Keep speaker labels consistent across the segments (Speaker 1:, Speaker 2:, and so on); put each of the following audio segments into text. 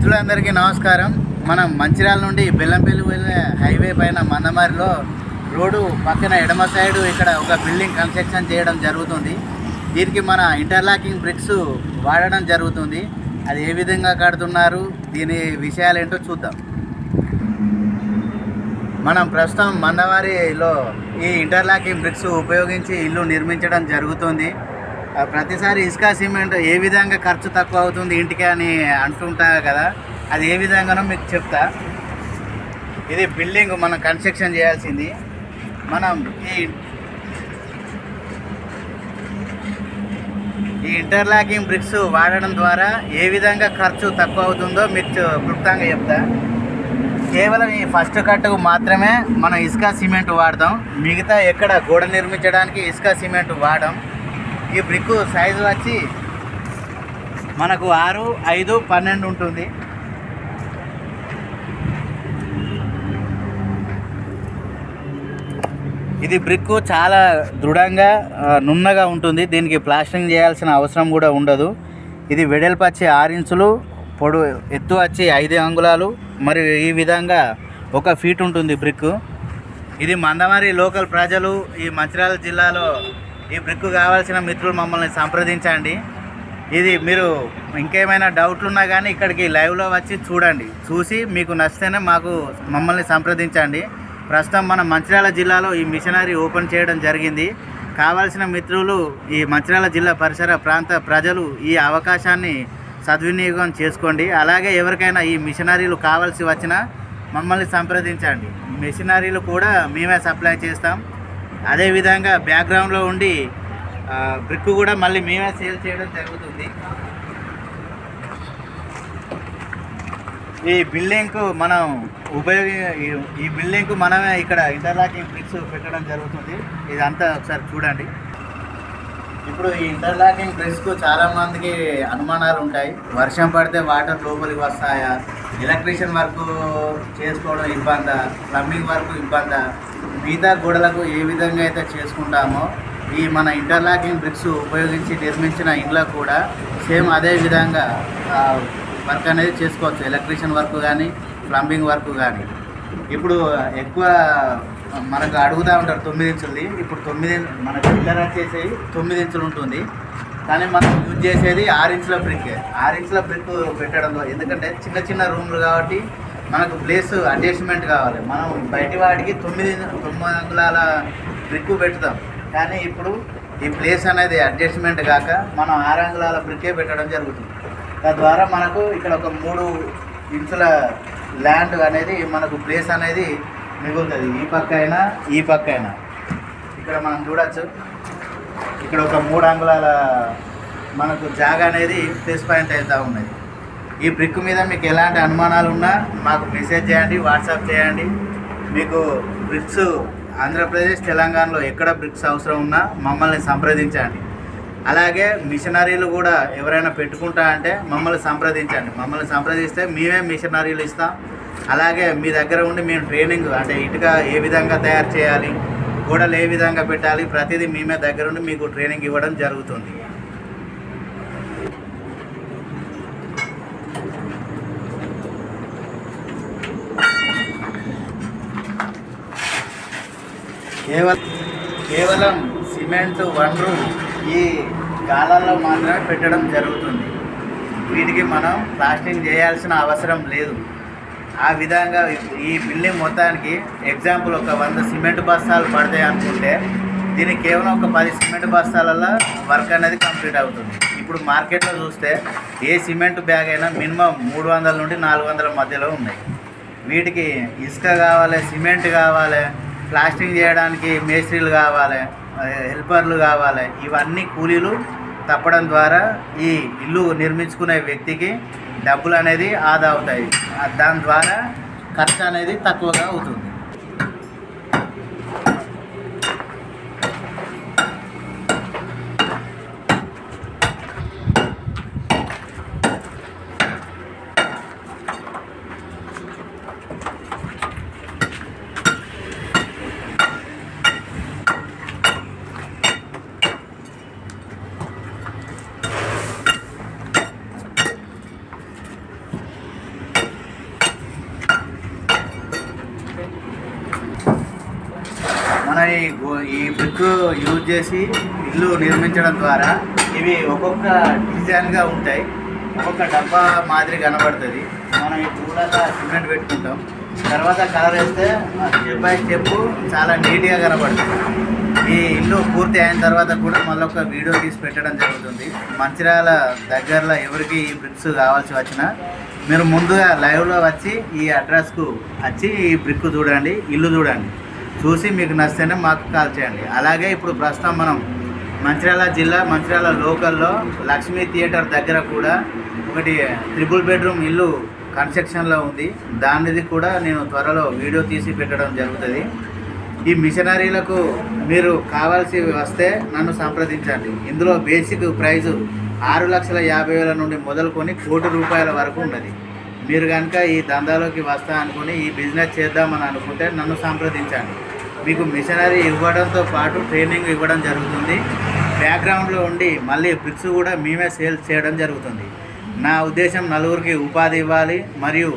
Speaker 1: మిత్రులందరికీ నమస్కారం. మనం మంచిర్యాల నుండి బెల్లంపల్లి వెళ్ళే హైవే పైన మందమారిలో రోడ్డు పక్కన ఎడమ సైడు ఇక్కడ ఒక బిల్డింగ్ కన్స్ట్రక్షన్ చేయడం జరుగుతుంది. దీనికి మన ఇంటర్లాకింగ్ బ్రిక్స్ వాడడం జరుగుతుంది. అది ఏ విధంగా కడుతున్నారు దీని విషయాలు ఏంటో చూద్దాం. మనం ప్రస్తుతం మందవారిలో ఈ ఇంటర్లాకింగ్ బ్రిక్స్ ఉపయోగించి ఇల్లు నిర్మించడం జరుగుతుంది. ప్రతిసారి ఇసుక సిమెంట్ ఏ విధంగా ఖర్చు తక్కువ అవుతుంది ఇంటికి అని అంటుంటా కదా అది ఏ విధంగానో మీకు చెప్తా. ఇది బిల్డింగ్ మనం కన్స్ట్రక్షన్ చేయాల్సింది. మనం ఈ ఈ ఇంటర్లాకింగ్ బ్రిక్స్ వాడడం ద్వారా ఏ విధంగా ఖర్చు తక్కువ అవుతుందో మీకు క్లుప్తంగా చెప్తా. కేవలం ఈ ఫస్ట్ కట్టుకు మాత్రమే మనం ఇసుక సిమెంట్ వాడతాం. మిగతా ఎక్కడ గోడ నిర్మించడానికి ఇసుక సిమెంట్ వాడడం ఈ బ్రిక్ సైజు వచ్చి మనకు ఆరు ఐదు పన్నెండు ఉంటుంది. ఇది బ్రిక్ చాలా దృఢంగా నున్నగా ఉంటుంది. దీనికి ప్లాస్టరింగ్ చేయాల్సిన అవసరం కూడా ఉండదు. ఇది వెడల్పు వచ్చి ఆరు ఇంచులు పొడు ఎత్తు వచ్చి ఐదు అంగుళాలు. మరియు ఈ విధంగా ఒక ఫీట్ ఉంటుంది బ్రిక్ ఇది మందమారి లోకల్ ప్రజలు ఈ మంచిర్యాల జిల్లాలో ఈ బ్రిక్ కావాల్సిన మిత్రులు మమ్మల్ని సంప్రదించండి. ఇది మీరు ఇంకేమైనా డౌట్లు ఉన్నా కానీ ఇక్కడికి లైవ్లో వచ్చి చూడండి. చూసి మీకు నచ్చితేనే మాకు మమ్మల్ని సంప్రదించండి. ప్రస్తుతం మన మంచిర్యాల జిల్లాలో ఈ మిషనరీ ఓపెన్ చేయడం జరిగింది. కావాల్సిన మిత్రులు ఈ మంచిర్యాల జిల్లా పరిసర ప్రాంత ప్రజలు ఈ అవకాశాన్ని సద్వినియోగం చేసుకోండి. అలాగే ఎవరికైనా ఈ మిషనరీలు కావాల్సి వచ్చినా మమ్మల్ని సంప్రదించండి. మిషనరీలు కూడా మేమే సప్లై చేస్తాం. అదేవిధంగా బ్యాక్గ్రౌండ్లో ఉండి బ్రిక్ కూడా మళ్ళీ మేమే సేల్ చేయడం జరుగుతుంది. ఈ బిల్డింగ్కు మనం ఉపయోగి ఈ- బిల్డింగ్కు మనమే ఇక్కడ ఇంటర్లాకింగ్ బ్రిక్స్ పెట్టడం జరుగుతుంది. ఇదంతా ఒకసారి చూడండి. ఇప్పుడు ఈ ఇంటర్లాకింగ్ బ్రిక్స్కు చాలామందికి అనుమానాలు ఉంటాయి. వర్షం పడితే వాటర్ లోపలికి వస్తాయా? ఎలక్ట్రీషియన్ వర్క్ చేసుకోవడం ఇబ్బందా? Plumbing work ఇబ్బందా? మిగతా గోడలకు ఏ విధంగా అయితే చేసుకుంటామో ఈ మన ఇంటర్లాకింగ్ బ్రిక్స్ ఉపయోగించి నిర్మించిన ఇండ్లకు కూడా సేమ్ అదే విధంగా వర్క్ అనేది చేసుకోవచ్చు. ఎలక్ట్రీషియన్ వర్క్ కానీ ప్లంబింగ్ వర్క్ కానీ. ఇప్పుడు ఎక్కువ మనకు అడుగుతూ ఉంటారు తొమ్మిది ఇంచులది ఇప్పుడు తొమ్మిది మన పిల్లర్ వచ్చేసి తొమ్మిది ఇంచులు ఉంటుంది. కానీ మనం యూజ్ చేసేది ఆరు ఇంచుల బ్రిక్ ఆరు ఇంచుల బ్రిక్ పెట్టడంలో ఎందుకంటే చిన్న చిన్న రూమ్లు కాబట్టి మనకు ప్లేస్ అడ్జస్ట్మెంట్ కావాలి. మనం బయటి వాడికి తొమ్మిది తొమ్మిది అంగుళాల బ్రిక్ పెడతాం కానీ ఇప్పుడు ఈ ప్లేస్ అనేది అడ్జస్ట్మెంట్ కాక మనం ఆరు అంగుళాల బ్రిక్కే పెట్టడం జరుగుతుంది. తద్వారా మనకు ఇక్కడ ఒక మూడు ఇంచుల ల్యాండ్ అనేది మనకు ప్లేస్ అనేది మిగులుతుంది. ఈ పక్క అయినా ఈ పక్క అయినా. ఇక్కడ మనం చూడొచ్చు. ఇక్కడ ఒక మూడు అంగుళాల మనకు జాగా అనేది ప్లేస్ పాయింట్ అవుతూ ఉన్నది. ఈ బ్రిక్ మీద మీకు ఎలాంటి అనుమానాలు ఉన్నా మాకు మెసేజ్ చేయండి వాట్సాప్ చేయండి. మీకు బ్రిక్స్ ఆంధ్రప్రదేశ్ తెలంగాణలో ఎక్కడ బ్రిక్స్ అవసరం ఉన్నా మమ్మల్ని సంప్రదించండి. అలాగే మిషనరీలు కూడా ఎవరైనా పెట్టుకుంటా అంటే మమ్మల్ని సంప్రదించండి. మమ్మల్ని సంప్రదిస్తే మేమే మిషనరీలు ఇస్తాం. అలాగే మీ దగ్గర ఉండి మేము ట్రైనింగ్ అంటే ఇటుక ఏ విధంగా తయారు చేయాలి గోడలు ఏ విధంగా పెట్టాలి ప్రతిదీ మేమే దగ్గరుండి మీకు ట్రైనింగ్ ఇవ్వడం జరుగుతుంది. కేవలం కేవలం సిమెంట్ వనరు ఈ గాలాల్లో మాత్రమే పెట్టడం జరుగుతుంది. వీటికి మనం ప్లాస్టింగ్ చేయాల్సిన అవసరం లేదు. ఆ విధంగా ఈ బిల్డింగ్ మొత్తానికి ఎగ్జాంపుల్ ఒక వంద సిమెంట్ బస్తాలు పడతాయి అనుకుంటే దీనికి కేవలం ఒక పది సిమెంట్ బస్తాలలో వర్క్ అనేది కంప్లీట్ అవుతుంది. ఇప్పుడు మార్కెట్లో చూస్తే ఏ సిమెంట్ బ్యాగ్ అయినా మినిమం మూడు వందల నుండి నాలుగు వందల మధ్యలో ఉన్నాయి. వీటికి ఇసుక కావాలి సిమెంట్ కావాలి ప్లాస్టింగ్ చేయడానికి మేస్త్రీలు కావాలి హెల్పర్లు కావాలి. ఇవన్నీ కూలీలు తప్పడం ద్వారా ఈ ఇల్లు నిర్మించుకునే వ్యక్తికి డబ్బులు అనేది ఆదా అవుతాయి. దాని ద్వారా ఖర్చు అనేది తక్కువగా అవుతుంది. ఈ ఈ బ్రిక్ యూజ్ చేసి ఇల్లు నిర్మించడం ద్వారా ఇవి ఒక్కొక్క డిజైన్గా ఉంటాయి. ఒక్కొక్క డబ్బా మాదిరి కనబడుతుంది. మనం ఈ పూలలో సిమెంట్ పెట్టుకుంటాం. తర్వాత కలర్ వేస్తే స్టెప్ బై స్టెప్ చాలా నీట్గా కనబడుతుంది. ఈ ఇల్లు పూర్తి అయిన తర్వాత కూడా మళ్ళీ ఒక వీడియో తీసి పెట్టడం జరుగుతుంది. మంచిర్యాల దగ్గరలో ఎవరికి ఈ బ్రిక్స్ కావాల్సి వచ్చినా మీరు ముందుగా లైవ్లో వచ్చి ఈ అడ్రస్కు వచ్చి ఈ బ్రిక్ చూడండి ఇల్లు చూడండి. చూసి మీకు నచ్చితేనే మాకు కాల్ చేయండి. అలాగే ఇప్పుడు ప్రస్తుతం మనం మంచిర్యాల జిల్లా మంచిర్యాల లోకల్లో లక్ష్మీ థియేటర్ దగ్గర కూడా ఒకటి ట్రిపుల్ బెడ్రూమ్ ఇల్లు కన్స్ట్రక్షన్లో ఉంది. దానిది కూడా నేను త్వరలో వీడియో తీసి పెట్టడం జరుగుతుంది. ఈ మిషనరీలకు మీరు కావాల్సి వస్తే నన్ను సంప్రదించండి. ఇందులో బేసిక్ ప్రైజు ఆరు లక్షల యాభై వేల నుండి మొదలుకొని కోటి రూపాయల వరకు ఉన్నది. మీరు కనుక ఈ దందాలోకి వస్తా అనుకుని ఈ బిజినెస్ చేద్దామని అనుకుంటే నన్ను సంప్రదించండి. మీకు మిషనరీ ఇవ్వడంతో పాటు ట్రైనింగ్ ఇవ్వడం జరుగుతుంది. బ్యాక్గ్రౌండ్లో ఉండి మళ్ళీ బ్రిక్స్ కూడా మేమే సేల్ చేయడం జరుగుతుంది. నా ఉద్దేశం నలుగురికి ఉపాధి ఇవ్వాలి మరియు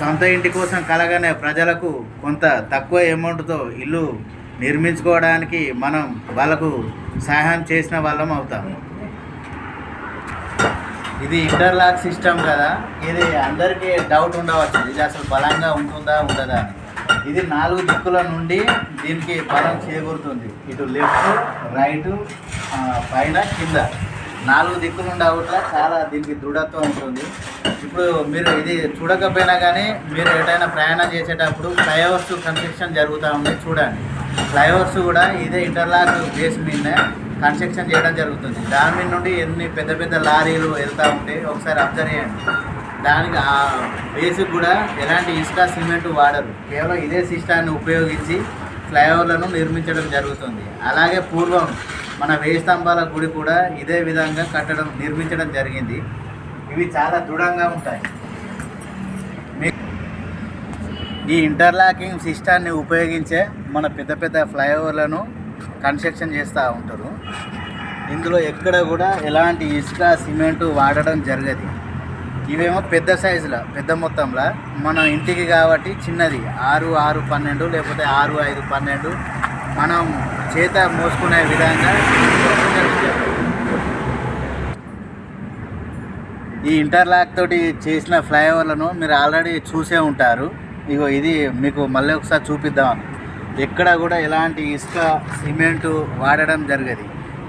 Speaker 1: సొంత ఇంటి కోసం కలగనే ప్రజలకు కొంత తక్కువ అమౌంట్తో ఇల్లు నిర్మించుకోవడానికి మనం వాళ్ళకు సహాయం చేసిన వాళ్ళం అవుతాం. ఇది ఇంటర్లాక్ సిస్టమ్ కదా. ఇది అందరికీ డౌట్ ఉండవచ్చు. ఇది అసలు బలంగా ఉంటుందా ఉండదా అని. ఇది నాలుగు దిక్కుల నుండి దీనికి బలం చేకూరుతుంది. ఇటు లెఫ్ట్ రైట్ పైన కింద. నాలుగు దిక్కులు ఉండే చాలా దీనికి దృఢత్వం ఉంటుంది. ఇప్పుడు మీరు ఇది చూడకపోయినా కానీ మీరు ఎటైనా ప్రయాణం చేసేటప్పుడు ఫ్లైఓవర్స్ కన్స్ట్రక్షన్ జరుగుతూ ఉంది చూడండి. ఫ్లైఓవర్స్ కూడా ఇదే ఇంటర్లాక్ బేస్ మీదనే కన్స్ట్రక్షన్ చేయడం జరుగుతుంది. దాని మీద నుండి ఎన్ని పెద్ద పెద్ద లారీలు వెళ్తూ ఉంటే ఒకసారి అబ్జర్వ్ చేయండి. దానికి ఆ బేస్ కూడా ఎలాంటి ఇసుకా సిమెంట్ వాడరు. కేవలం ఇదే సిస్టాన్ని ఉపయోగించి ఫ్లైఓవర్లను నిర్మించడం జరుగుతుంది. అలాగే పూర్వం మన వేయి స్తంభాల గుడి కూడా ఇదే విధంగా కట్టడం నిర్మించడం జరిగింది. ఇవి చాలా దృఢంగా ఉంటాయి. మీ ఈ ఇంటర్లాకింగ్ సిస్టాన్ని ఉపయోగించే మన పెద్ద పెద్ద ఫ్లైఓవర్లను కన్స్ట్రక్షన్ చేస్తూ ఉంటారు. ఇందులో ఎక్కడ కూడా ఎలాంటి ఇసుక సిమెంటు వాడడం జరగదు. ఇవేమో పెద్ద సైజులో పెద్ద మొత్తంలో. మన ఇంటికి కాబట్టి చిన్నది. ఆరు ఆరు పన్నెండు లేకపోతే ఆరు ఐదు పన్నెండు. మనం చేత మోసుకునే విధంగా ఈ ఇంటర్లాక్ తోటి చేసిన ఫ్లైఓవర్లను మీరు ఆల్రెడీ చూసే ఉంటారు. ఇగో ఇది మీకు మళ్ళీ ఒకసారి చూపిద్దాం. ఎక్కడ కూడా ఎలాంటి ఇసుక సిమెంటు వాడడం జరగదు.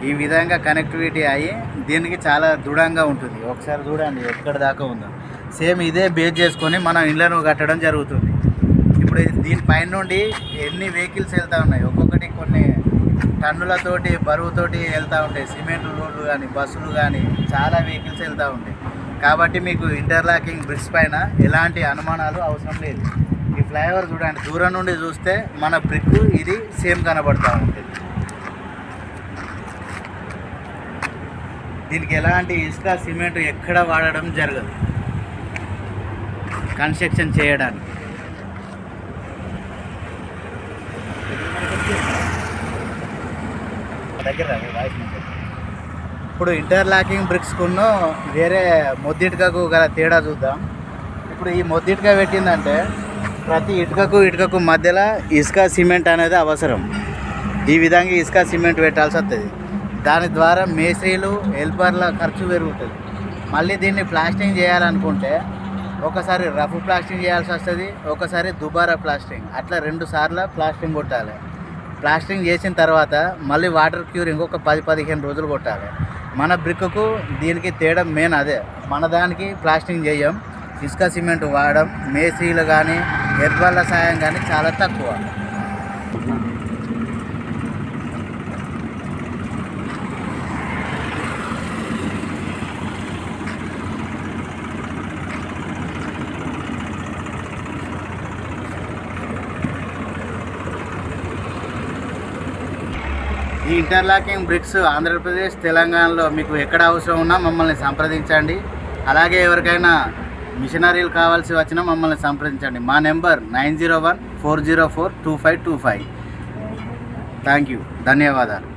Speaker 1: ఈ విధంగా కనెక్టివిటీ అయ్యి దీనికి చాలా దృఢంగా ఉంటుంది. ఒకసారి చూడండి ఎక్కడ దాకా ఉందో. సేమ్ ఇదే బేస్ చేసుకొని మనం ఇండ్లను కట్టడం జరుగుతుంది. ఇప్పుడు దీనిపైన నుండి ఎన్ని వెహికల్స్ వెళ్తూ ఉన్నాయి? ఒక్కొక్కటి కొన్ని టన్నులతోటి బరువుతోటి వెళ్తూ ఉంటాయి. సిమెంట్ రోడ్లు కానీ బస్సులు కానీ చాలా వెహికల్స్ వెళ్తూ ఉంటాయి. కాబట్టి మీకు ఇంటర్లాకింగ్ బ్రిడ్జ్ పైన ఎలాంటి అనుమానాలు అవసరం లేదు. ఈ ఫ్లైఓవర్ చూడండి. దూరం నుండి చూస్తే మన బ్రిక్ ఇది సేమ్ కనబడుతూ ఉంటుంది. దీనికి ఎలాంటి ఇసుక సిమెంట్ ఎక్కడ వాడడం జరగదు. కన్స్ట్రక్షన్ చేయడానికి. ఇప్పుడు ఇంటర్లాకింగ్ బ్రిక్స్కున్న వేరే మొద్దిటికకు గల తేడా చూద్దాం. ఇప్పుడు ఈ మొద్దిటిక పెట్టిందంటే ప్రతి ఇటుకకు ఇటుకకు మధ్యలో ఇసుక సిమెంట్ అనేది అవసరం. ఈ విధంగా ఇసుక సిమెంట్ పెట్టాల్సి వస్తుంది దాని ద్వారా మేస్త్రీలు హెల్పర్ల ఖర్చు పెరుగుతుంది. మళ్ళీ దీన్ని ప్లాస్టింగ్ చేయాలనుకుంటే ఒకసారి రఫ్ ప్లాస్టింగ్ చేయాల్సి వస్తుంది ఒకసారి దుబారా ప్లాస్టింగ్. అట్లా రెండు సార్లు ప్లాస్టింగ్ కొట్టాలి. ప్లాస్టింగ్ చేసిన తర్వాత మళ్ళీ వాటర్ క్యూరింగ్ ఒక పది పదిహేను రోజులు కొట్టాలి. మన బ్రిక్కు దీనికి తేడా మెయిన్ అదే. మన దానికి ప్లాస్టింగ్ చేయం ఇసుక సిమెంట్ వాడడం మేస్త్రీలు కానీ హెర్బల్ల సాయం కానీ చాలా తక్కువ. ఈ ఇంటర్లాకింగ్ బ్రిక్స్ ఆంధ్రప్రదేశ్ తెలంగాణలో మీకు ఎక్కడ అవసరం ఉన్నా మమ్మల్ని సంప్రదించండి. అలాగే ఎవరికైనా మిషనరీలు కావాల్సి వచ్చినా మమ్మల్ని సంప్రదించండి. మా number nine zero one four zero four two five two five. Thank you ధన్యవాదాలు.